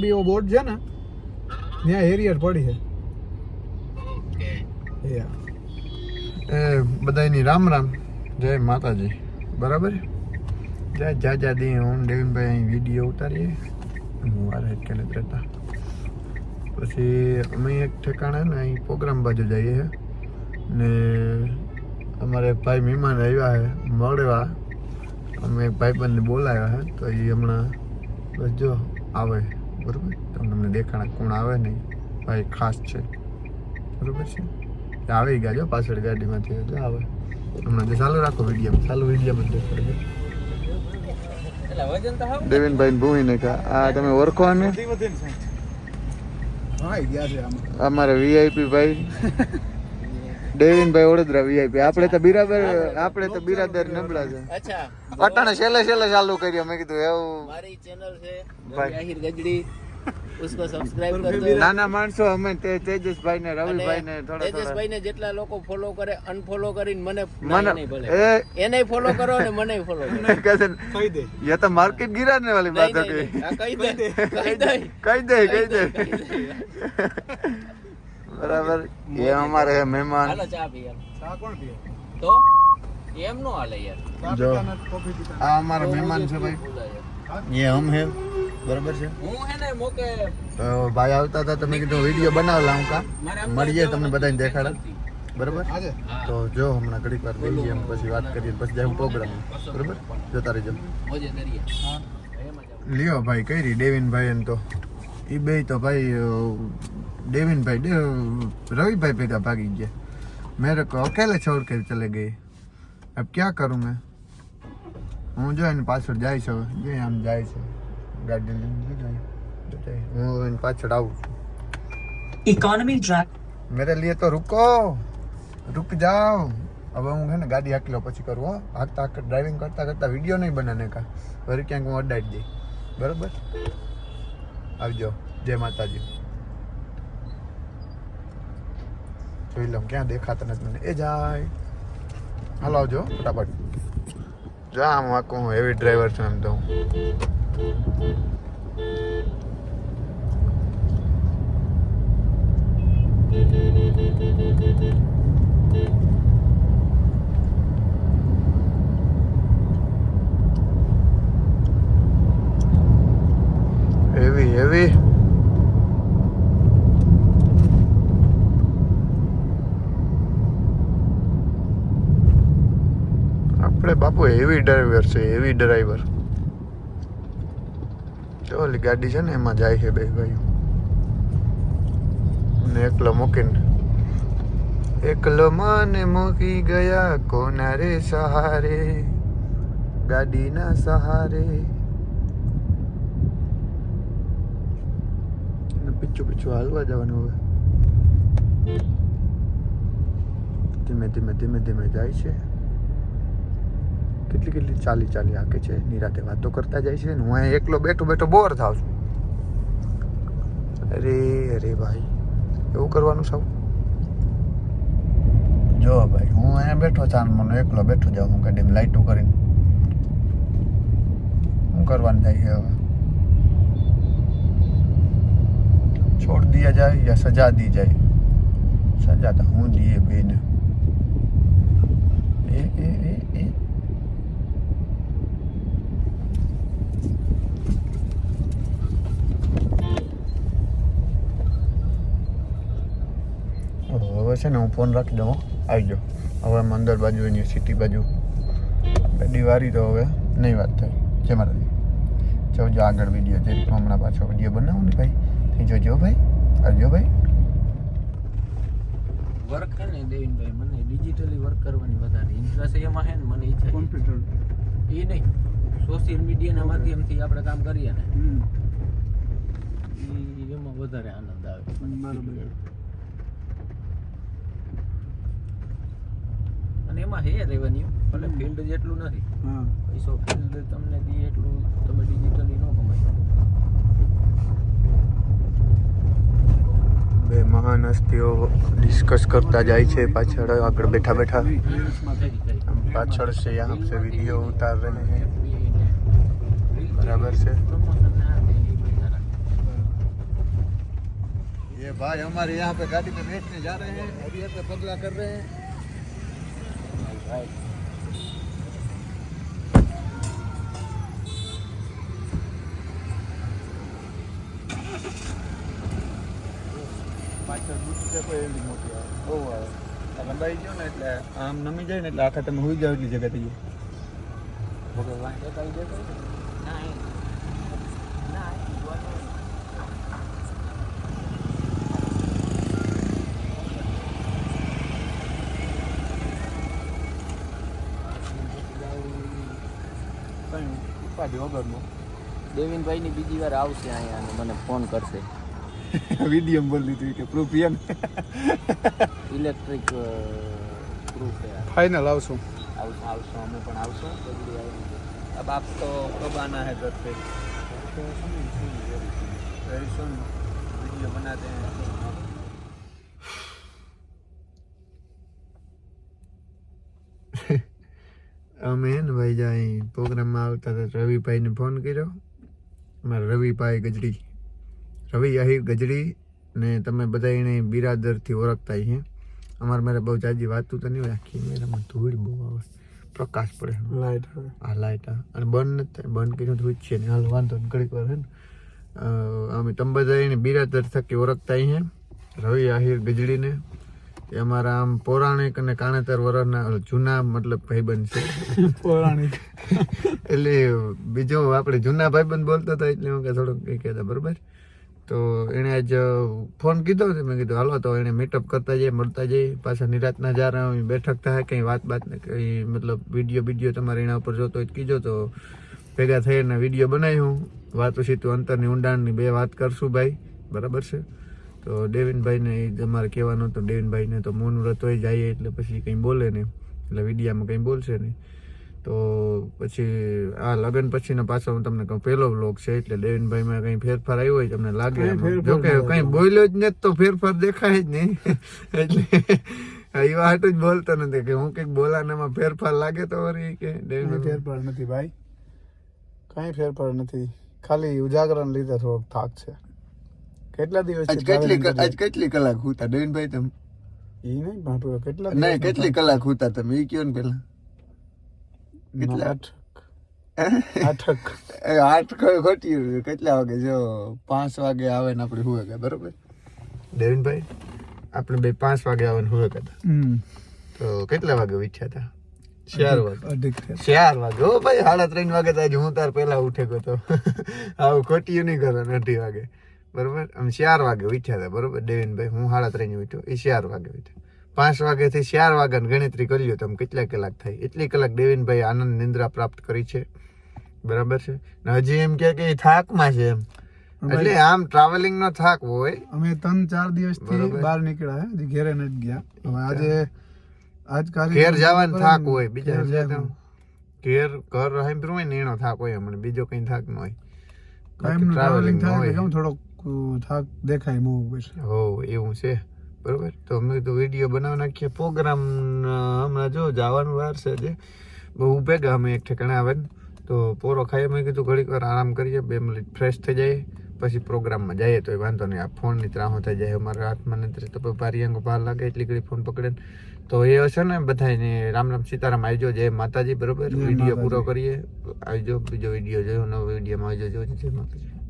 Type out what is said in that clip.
BO board છે ને ત્યાં હેરિયર પડી છે. એ બધાની રામ રામ. જય માતાજી. બરાબર? જય જા જા દી હું દેવીનભાઈ અહીં વીડિયો ઉતારીએ. હું વારે નથી રહેતા પછી અમે એક ઠેકાણે ને અહીં પ્રોગ્રામ બાજુ જઈએ ને અમારે ભાઈ મહેમાન આવ્યા છે મળવા. અમે ભાઈબંધને બોલાવ્યા છે તો એ હમણાં બસ જો આવે. બરાબર? તમને દેખાણા કોણ આવે નહીં. ભાઈ ખાસ છે. બરાબર છે? આવી ગયા જો પાછળ ગાડીમાંથી એટલે આવે. હમણાં જે ચાલુ રાખો વીડિયો ચાલુ વીડિયો બધે દેવિનભાઈ ભૂમિને કા આ તમે ઓળખો ને અમારે વીઆઈપી ભાઈ. દેવીનભાઈ વડોદરા વીઆઈપી આપણે તો બિરાબર આપણે તો બિરાદર નબળા છે અચ્છા અટાણે છેલ્લે છેલ્લે ચાલુ કર્યો મેં કીધું એવું મારી ચેનલ છે ભાઈ. આહિર ગજડી ઉસકો સબસ્ક્રાઇબ कर दो નાના માણસો અમે તે તેજસભાઈ ને રવિભાઈ ને થોડા થોડા તેજસભાઈ ને જેટલા લોકો ફોલો કરે અનફોલો કરીને મને મને નહીં ભલે એ એને ફોલો કરો ને મને ફોલો કરો कैसे ये तो मार्केट गिरा ने वाली बात નહીં, होती નહીં, નહીં. આ કહી દે કહી દે कह दे कह दे કહી દે. બરાબર? એ અમારે મહેમાન. હાલો ચા પીએ. ચા કોણ પીએ? તો? એમ નો હાલે યાર. જો. આ અમારા મહેમાન છે ભાઈ. એ હમ હે. બરાબર છે? હું હે ને મોકે તો ભાઈ આવતા હતા તમે કીધું વિડિયો બનાવ લાવું કા? મળીએ તમને બધાને દેખાડ બરાબર? તો જો હમણાં ઘડીક વાર બેસી એમ પછી વાત કરીએ પછી જાય પ્રોગ્રામ બરાબર? જોતા રહેજો લ્યો ભાઈ કઈ રહી? ડેવિન ભાઈ એમ તો. એ બે તો ભાઈ અ, ડેવિનભાઈ ડે રવિભાઈ ભેગા ભાગી ગયા મેરે કો અકેલે છોડ कर ચલે ગઈ अब क्या करूं मैं હું જો એની પાછળ જાય છે હવે. જો આમ જાય છે ગાડી લઈને જો જાય. જો જાય. હું એની પાછળ આવું છું इकोनॉमी ड्रैग मेरे लिए तो रुको रुक जाओ હવે હું છે ને ગાડી હાકી લો પછી કરું હો હાકતા હાકતા ડ્રાઇવિંગ કરતા કરતા વિડીયો નહીં બનાને કા વળી ક્યાંક હું અડાડી દઈ બરોબર આવજો. જય માતાજી. જોઈ લઉં, ક્યાં દેખાતા નથી મને. એ જાય. હાલો આવજો, ફટાફટ. જા, આમ આખું હું હેવી ડ્રાઈવર છું એમ તો હું હેવી હેવી આપણે બાપુ હેવી ડ્રાઈવર છે હેવી ડ્રાઈવર જો ઓલી ગાડી છે ને એમાં જાય છે બે ભાઈઓ. ને એકલો મૂકીને. એકલો મને મૂકી ગયા કોના રે સહારે? ગાડીના સહારે. પીછું પીછું હાલવા જવાનું હવે. ધીમે ધીમે ધીમે ધીમે જાય છે. કેટલી કેટલી ચાલી ચાલી હાકે છે, નિરાતે વાતો કરતા જાય છે હું અહીં એકલો બેઠો બેઠો બોર થાવ છું. અરે અરે ભાઈ, એવું કરવાનું સૌ જો ભાઈ, હું અહીંયા બેઠો ચાન મને એકલો બેઠો જાઉં, હું કદી લાઇટો કરીને. શું કરવાનું થાય હવે? છોડ દિયા જાય યા સજા દી જાય? સજા તો હું દીએ એ એ એ એ. છે ને હું ફોન રાખી દઉં. આવી જાઓ હવે આમ અંદર બાજુ એની સિટી બાજુ. ગાડી વારી તો હવે નહીં વાત થાય. જય માતાજી. જોજો આગળ વીડિયો જે રીતનો હમણાં પાછો વીડિયો બનાવો ને ભાઈ થઈ જોજો ભાઈ. આવજો ભાઈ. વર્ક છે ને દેવીનભાઈ મને ડિજિટલી વર્ક કરવાની વધારે ઇન્ટરેસ્ટ એમાં છે ને મને ઈચ્છા કોમ્પ્યુટર એ નહીં સોશિયલ મીડિયાના માધ્યમથી આપણે કામ કરીએ ને. એમાં વધારે આનંદ આવે. બરોબર. અને એમાં હે રેવન્યુ ભલે ફિલ્ડ જેટલું નથી હા પૈસો ફિલ્ડ તમને દી એટલું તમે ડિજિટલી ન કમાઈ શકો બે મહાન હસ્તીઓ ડિસ્કસ કરતા જાય છે પાછળ આગળ બેઠા બેઠા રીલ્સમાં થઈ જાય हम पाछड़ से यहाँ से वीडियो उतार रहे हैं बराबर से પ્રમોશન ના દે એ બધા રાખે. ये भाई हमारे यहाँ पे गाड़ी में बैठने जा रहे हैं अभी यहाँ पे पगला कर रहे हैं બહુ આવે. લંબાઈ ગયો ને એટલે આમ નમી જાય ને એટલે આખા તમે હોઈ જાવ એટલી જગ્યા થઈ જાય ભગવાન દેખાઈ દેખાય ના એ ના એ જોવાનું પણ ઉપાધિ વગરનું દેવીનભાઈની બીજી વાર આવશે અહીંયા અને મને ફોન કરશે. વિડીયમ બોલી દીધું કે પ્રૂફ એમ. ઇલેક્ટ્રિક પ્રૂફ ફાઇનલ આવશું. આવશું અમે પણ આવશું. અબ આપ તો કબ આના હે ઘર પે વેરી સુન વીડિયો બનાતે હૈ. અમે ને ભાઈ જાય પ્રોગ્રામમાં આવતા હતા રવિભાઈને ફોન કર્યો. મારા રવિભાઈ ગજડી. રવિ આહિર ગજડી ને તમે બધા એને બિરાદરથી ઓળખતા છે અમારે મારે બહુ જાજી વાતું તો નહીં હોય આખી મેરામાં ધૂળ બહુ આવે. પ્રકાશ પડે લાઇટ આ લાઇટ હા અને બંધ નથી બંધ કર્યું ધૂળ છે ને. હાલ વાંધો નહીં ઘડીક વાર હે ને. અમે તમે બધા એને બિરાદર થકી ઓળખતા છે રવિ આહિર ગજડીને. એ અમારા આમ પૌરાણિક અને કાણેતર વર્ષના જૂના મતલબ ભાઈબંધ છે. પૌરાણિક. એટલે બીજો આપણે જૂના ભાઈબંધ બોલતો હતો એટલે હું કે થોડુંક કંઈ કહેતા બરાબર? તો એણે આજ ફોન કીધો છે મેં કીધું હાલો તો એણે મીટઅપ કરતા જઈએ મળતા જઈએ પાછા નિરાતના જાર બેઠક થાય કંઈ વાત બાત ને કંઈ મતલબ વીડિયો વીડિયો તમારે એના ઉપર જોતો હોય કીજો. તો ભેગા થઈને વીડિયો બનાવ્યું. વાતો સીતું અંતરની ઊંડાણની બે વાત કરશું ભાઈ બરાબર છે? તો દેવિનભાઈને એ જ કહેવાનું હતું. દેવિનભાઈને તો મૌન વ્રત હોય જઈએ એટલે પછી કંઈ બોલે નહીં. એટલે વિડીયામાં કંઈ બોલશે નહીં. તો પછી આ લગ્ન પછીનો પાછો હું તમને કહું પહેલો વ્લોગ છે એટલે દેવિનભાઈમાં કંઈ ફેરફાર આવ્યો હોય તમને લાગે કંઈ જો કે કંઈ બોલ્યો જ નથી તો ફેરફાર દેખાય જ નહીં. એટલે એ વાત જ બોલતો નથી કે હું કંઈક બોલાનામાં ફેરફાર લાગે તો વળી કે ફેરફાર નથી ભાઈ. કંઈ ફેરફાર નથી. ખાલી ઉજાગરણ લીધે થોડોક થાક છે. કેટલા દિવસ આજ કેટલી આજ કેટલી કલાક હુતા? દેવિનભાઈ તમે? એ નહીં બાપુ કેટલા નહીં કેટલી કલાક હુતા તમે? એ કયો ને પેલા? કેટલા? આઠક. આઠ ખોટી કેટલા વાગે? જો પાંચ વાગે આવે ને આપણે હુએ ગયા બરોબર? દેવિનભાઈ આપણે બે પાંચ વાગે આવે ને ગયા તો? કેટલા વાગે ઉઠ્યા હતા ચાર વાગે. ચાર વાગે. ઓ ભાઈ સાડા ત્રણ વાગે તો આજે હું તાર પહેલા ઉઠે ગયો તો? આવું ખોટી નહીં કરો અઢી વાગે. બરોબર? આમ ચાર વાગે ઉઠ્યા હતા બરોબર? દેવીનભાઈ હું સાડા ત્રણ ઉઠ્યો એ ચાર વાગે ઉઠ્યો. પાંચ વાગ્યાથી ચાર વાગ્યાની ગણતરી કરી લો તમે કેટલા કલાક થાય? એટલી કલાક દેવીનભાઈ આનંદ નિંદ્રા પ્રાપ્ત કરી છે. બરાબર છે? ને હજી એમ કે એ થાકમાં છે એમ. એટલે આમ ટ્રાવેલિંગ નો થાક હોય. અમે ત્રણ ચાર દિવસથી બરોબર. બહાર નીકળ્યા હજી ઘેરે નથી ગયા. હવે આજે આજ કાર્ય ઘેર જવાનો થાક હોય બીજા ઘેર. તો ઘર સાંભળ્યું હોય ને એનો થાક હોય હમણાં બીજો કઈ થાક ન હોય. કાયમનું ટ્રાવેલિંગ થાય કેમ થોડોક થાક દેખાય મોં ઉપર હો એવું છે. બરોબર? તો અમે તો વીડિયો બનાવી નાખીએ. પ્રોગ્રામ હમણાં જો જવાનું વાર છે જે બહુ ભેગા અમે એક ઠેકાણે આવે ને. તો પોરો ખાઈ મેં કીધું ઘડીક વાર આરામ કરીએ. બે મિનિટ ફ્રેશ થઈ જાય. પછી પ્રોગ્રામમાં જઈએ તો વાંધો નહીં. આ ફોનની ત્રાહો થઈ જાય. અમારા હાથમાં નથી તો પછી ભારી અંગો બહાર લાગે એટલી ઘડી ફોન પકડે ને. તો એ હશે ને બધાને રામ રામ સીતારામ આવજો જય માતાજી. બરોબર? વીડિયો પૂરો. કરીએ. આવજો બીજો વીડિયો જોયો. નવો વિડીયોમાં આવજો જોજો જય માતાજી.